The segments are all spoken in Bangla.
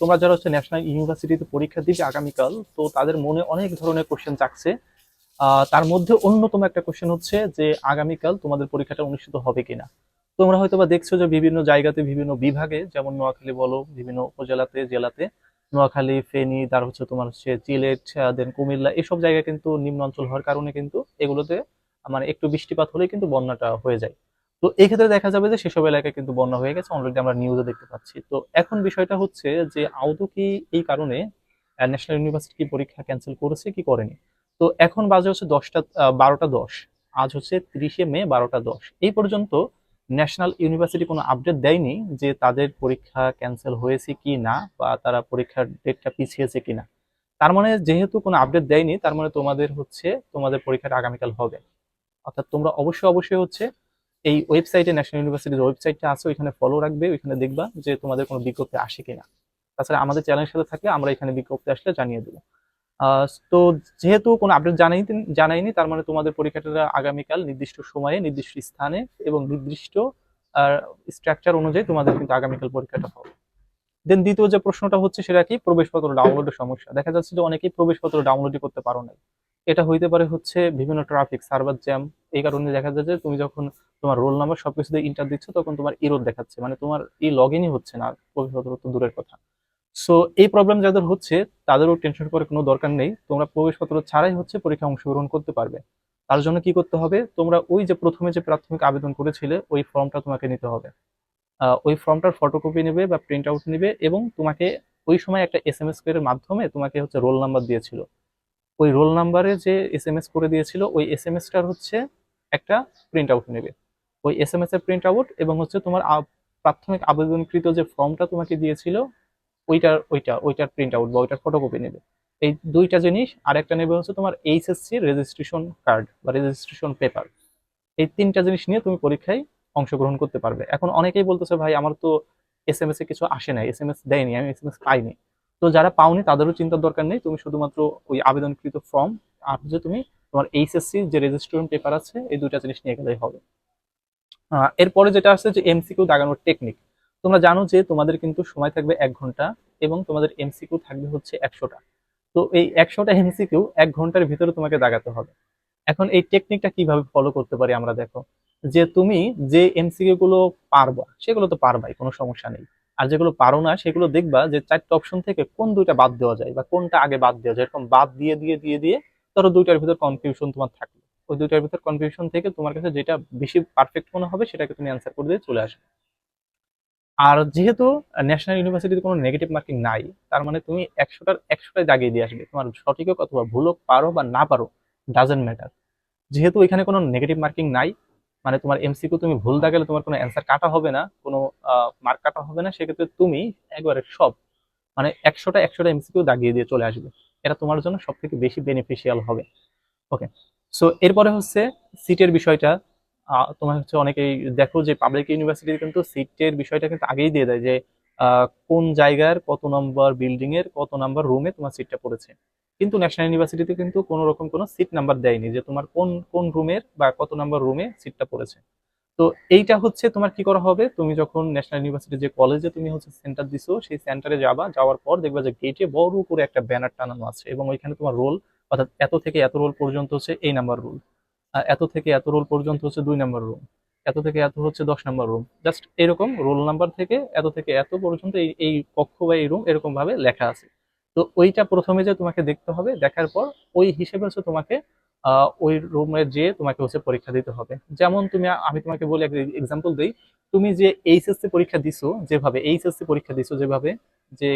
তোমরা যারা হচ্ছে ন্যাশনাল ইউনিভার্সিটিতে পরীক্ষা দিবে আগামীকাল, তো তাদের মনে অনেক ধরনের কোশ্চেন চাকছে তার মধ্যে অন্যতম একটা কোশ্চেন হচ্ছে যে আগামীকাল তোমাদের পরীক্ষাটা অনুষ্ঠিত হবে কিনা। তোমরা হয়তো বা দেখছ যে বিভিন্ন জায়গাতে বিভিন্ন বিভাগে, যেমন নোয়াখালী বলো, বিভিন্ন উপজেলাতে, জেলাতে, নোয়াখালী, ফেনী, তার হচ্ছে তোমার হচ্ছে সিলেট দেন কুমিল্লা, এসব জায়গায় কিন্তু নিম্ন অঞ্চল হওয়ার কারণে কিন্তু এগুলোতে মানে একটু বৃষ্টিপাত হলেই কিন্তু বন্যাটা হয়ে যায়। তো এই ক্ষেত্রে দেখা যাবে যে সেসব এলাকায় কিন্তু বন্যা হয়ে গেছে। অলরেডি আমরা নিউজে দেখতে পাচ্ছি। তো এখন বিষয়টা হচ্ছে যে আদৌ কি এই কারণে ন্যাশনাল ইউনিভার্সিটি পরীক্ষা ক্যান্সেল করেছে, কি করেনি? তো এখন বাজে হচ্ছে দশটা বারোটা দশ। আজ হচ্ছে তিরিশে মে, বারোটা দশ। এই পর্যন্ত ন্যাশনাল ইউনিভার্সিটি কোনো আপডেট দেয়নি যে তাদের পরীক্ষা ক্যান্সেল হয়েছে কি না বা তারা পরীক্ষার ডেটটা পিছিয়েছে কি না। তার মানে যেহেতু কোনো আপডেট দেয়নি, তার মানে তোমাদের হচ্ছে, তোমাদের পরীক্ষাটা আগামীকাল হবে। অর্থাৎ তোমরা অবশ্যই অবশ্যই হচ্ছে এই ওয়েবসাইটে ন্যাশনাল ইউনিভার্সিটির ওয়েবসাইটটা আছে, ওইখানে ফলো রাখবে, ওইখানে দেখবা যে তোমাদের কোনো বিজ্ঞপ্তি আসে কিনা। তাছাড়া আমাদের চ্যানেলের সাথে থাকলে আমরা এখানে বিজ্ঞপ্তি আসলে জানিয়ে দেবো। তো যেহেতু কোনো আপডেট জানাই জানাইনি, তার মানে তোমাদের পরীক্ষাটা আগামীকাল নির্দিষ্ট সময়ে, নির্দিষ্ট স্থানে এবং নির্দিষ্ট স্ট্রাকচার অনুযায়ী তোমাদের কিন্তু আগামীকাল পরীক্ষাটা হবে। দেন দ্বিতীয় যে প্রশ্নটা হচ্ছে সেটা কি? প্রবেশপত্র ডাউনলোডের সমস্যা। দেখা যাচ্ছে যে অনেকেই প্রবেশপত্র ডাউনলোডই করতে পারো নাই। এটা হইতে পারে হচ্ছে বিভিন্ন ট্রাফিক সার্ভার জ্যাম এই কারণে দেখা যায় যে তুমি যখন তোমার রোল নাম্বার সবকিছুতে ইন্টার দিচ্ছ, তখন তোমার ইরোড দেখাচ্ছে। মানে তোমার এই লগ ইনই হচ্ছে না প্রবেশপত্র তো দূরের কথা। সো এই প্রবলেম যাদের হচ্ছে, তাদেরও টেনশন করে কোনো দরকার নেই। তোমরা প্রবেশপত্র ছাড়াই হচ্ছে পরীক্ষা অংশগ্রহণ করতে পারবে। তার জন্য কি করতে হবে? তোমরা ওই যে প্রথমে যে প্রাথমিক আবেদন করেছিলে, ওই ফর্মটা তোমাকে নিতে হবে। ওই ফর্মটার ফটোকপি নেবে বা প্রিন্ট আউট নেবে এবং তোমাকে ওই সময় একটা এস এম এস মাধ্যমে তোমাকে হচ্ছে রোল নাম্বার দিয়েছিল। ওই রোল নাম্বারে যে এস এম এস করে দিয়েছিল, ওই এস এম এসটার হচ্ছে একটা প্রিন্ট আউট নেবে। ওই এস এম এস এর প্রিন্ট আউট এবং হচ্ছে তোমার প্রাথমিক আবেদনকৃত যে ফর্মটা তোমাকে দিয়েছিল, ওইটার, ওইটা, ওইটার প্রিন্ট আউট বা ওইটার ফটোকপি নেবে। এই দুইটা জিনিস আর একটা নেবে হচ্ছে তোমার এইচএসসি রেজিস্ট্রেশন কার্ড বা রেজিস্ট্রেশন পেপার এই তিনটা জিনিস নিয়ে তুমি পরীক্ষায় অংশগ্রহণ করতে পারবে। এখন অনেকেই বলতেছে, ভাই, আমার তো এস এম এস এ কিছু আসে নাই এস এম এস দেয়নি, আমি এস এম এস পাইনি। তো যারা পাওনি তাদেরও চিন্তার দরকার নেই। তুমি শুধুমাত্র ওই আবেদনকৃত ফর্ম আর হচ্ছে তুমি তোমার এইচএসসি যে রেজিস্ট্রেশন পেপার আছে, এই দুইটা জিনিস নিয়ে গেলেই হবে। এরপরে যেটা আছে যে এমসিকিউ দাগানোর টেকনিক তোমরা জানো যে তোমাদের কিন্তু সময় থাকবে এক ঘণ্টা এবং তোমাদের এমসিকিউ থাকবে হচ্ছে একশোটা। তো এই একশোটা এমসিকিউ এক ঘণ্টার ভিতরে তোমাকে দাগাতে হবে। এখন এই টেকনিকটা কীভাবে ফলো করতে পারি আমরা দেখো। যে তুমি যে এমসিকিউ গুলো পারবা, সেগুলো তো পারবাই, কোনো সমস্যা নেই। আর যেগুলো পারো না, সেগুলো দেখবা যে চারটে অপশন থেকে কোন দুইটা বাদ দেওয়া যায় বা কোনটা আগে বাদ দেওয়া যায়। এরকম বাদ দিয়ে দিয়ে দিয়ে দিয়ে ধরো দুইটার ভিতর কনফিউশন তোমার থাকল। ওই দুইটার ভিতর কনফিউশন থেকে তোমার কাছে যেটা বেশি পারফেক্ট মনে হবে সেটাকে তুমি অ্যান্সার করে দিয়ে চলে আসবে। আর যেহেতু ন্যাশনাল ইউনিভার্সিটিতে কোনো নেগেটিভ মার্কিং নাই, তার মানে তুমি একশোটার একশোটাই দাগিয়ে দিয়ে আসবে। তোমার সঠিক হোক অথবা ভুল হোক, পারো বা না পারো ডাজেন্ট ম্যাটার যেহেতু এখানে কোনো নেগেটিভ মার্কিং নাই মানে তোমার এমসিকিউ তুমি ভুল দাগেলে তোমার কোনো অ্যান্সার কাটা হবে না, কোনো মার্ক কাটা হবে না, সেক্ষেত্রে তুমি একবারে সব মানে একশোটা একশোটা এমসিকিউ দাগিয়ে দিয়ে চলে আসবে। এটা তোমার জন্য সব থেকে বেশি বেনিফিশিয়াল হবে। ওকে সো এরপরে হচ্ছে সিটের বিষয়টা। তোমার হচ্ছে অনেকেই দেখো যে পাবলিক ইউনিভার্সিটি কিন্তু সিটের বিষয়টা কিন্তু আগেই দিয়ে দেয় যে কোন জায়গার কত নম্বর বিল্ডিং এর কত নাম্বার রুমে তোমার সিটটা পড়েছে। কিন্তু ন্যাশনাল ইউনিভার্সিটিতে কিন্তু কোনো রকম কোনো সিট নাম্বার দেয়নি যে তোমার কোন কোন রুমের বা কত নাম্বার রুমে সিটটা পড়েছে। তো এইটা হচ্ছে তোমার কি করা হবে? তুমি যখন ন্যাশনাল ইউনিভার্সিটি যে কলেজে তুমি হচ্ছে সেন্টার দিছো, সেই সেন্টারে যাবা, যাওয়ার পর দেখবা যে গেটে বড় করে একটা ব্যানার টানানো আছে এবং ওইখানে তোমার রোল অর্থাৎ এত থেকে এত রোল পর্যন্ত হচ্ছে এই নাম্বার রোল এত থেকে এত রোল পর্যন্ত হচ্ছে দুই নাম্বার রুম এত থেকে এত হচ্ছে দশ নাম্বার রুম জাস্ট এরকম রোল নাম্বার থেকে এত থেকে এত পর্যন্ত এই এই কক্ষ বা এই রুম এরকম ভাবে লেখা আছে। তো ওইটা প্রথমে যে তোমাকে দেখতে হবে, দেখার পর ওই হিসেবে হচ্ছে তোমাকে ওই রুমে যে তোমাকে হচ্ছে পরীক্ষা দিতে হবে। যেমন তুমি, আমি তোমাকে বলি এক্সাম্পল দিই। তুমি যে এইচএসসি পরীক্ষা দিছো, যেভাবে এইচএসসি পরীক্ষা দিছো, যেভাবে যে,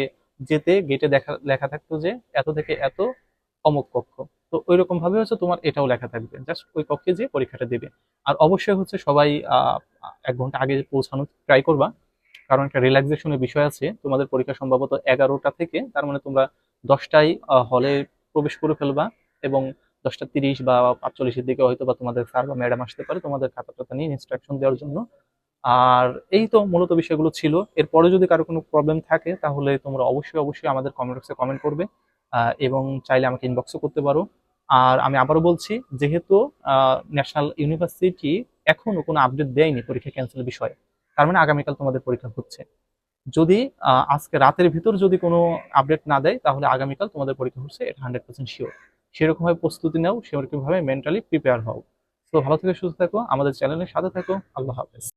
যেতে গেটে দেখা, লেখা থাকতো যে এত থেকে এত অমুক কক্ষ। তো ওই রকম ভাবে হচ্ছে তোমার এটাও লেখা থাকবে। জাস্ট ওই কক্ষে যে পরীক্ষাটা দেবে। আর অবশ্যই হচ্ছে সবাই এক ঘণ্টা আগে পৌঁছানোর ট্রাই করবা। কারণ একটা রিল্যাক্সেশনের বিষয় আছে। তোমাদের পরীক্ষা সম্ভবত এগারোটা থেকে, তার মানে তোমরা দশটায় হলে প্রবেশ করে ফেলবা এবং দশটা তিরিশ বা পাঁচচল্লিশের দিকে হয়তো বা তোমাদের স্যার বা ম্যাডাম আসতে পারে তোমাদের খাতা টাতা নিয়ে ইনস্ট্রাকশন দেওয়ার জন্য। আর এই তো মূলত বিষয়গুলো ছিল। এরপরে যদি কারও কোনো প্রবলেম থাকে, তাহলে তোমরা অবশ্যই অবশ্যই আমাদের কমেন্ট বক্সে কমেন্ট করবে এবং চাইলে আমাকে ইনবক্সও করতে পারো। আর আমি আবারও বলছি, যেহেতু ন্যাশনাল ইউনিভার্সিটি এখনও কোনো আপডেট দেয়নি পরীক্ষা ক্যান্সেল বিষয়ে, তার মানে আগামীকাল তোমাদের পরীক্ষা হচ্ছে। যদি আজকে রাতের ভিতর যদি কোনো আপডেট না দেয়, তাহলে আগামীকাল তোমাদের পরীক্ষা হচ্ছে, এটা হান্ড্রেড পার্সেন্ট শিওর সেরকম ভাবে প্রস্তুতি নাও সেরকম ভাবে মেন্টালি প্রিপেয়ার হও। তো ভালো থেকে, সুস্থ থাকো, আমাদের চ্যানেলের সাথে থাকো, আল্লাহ হাফেজ।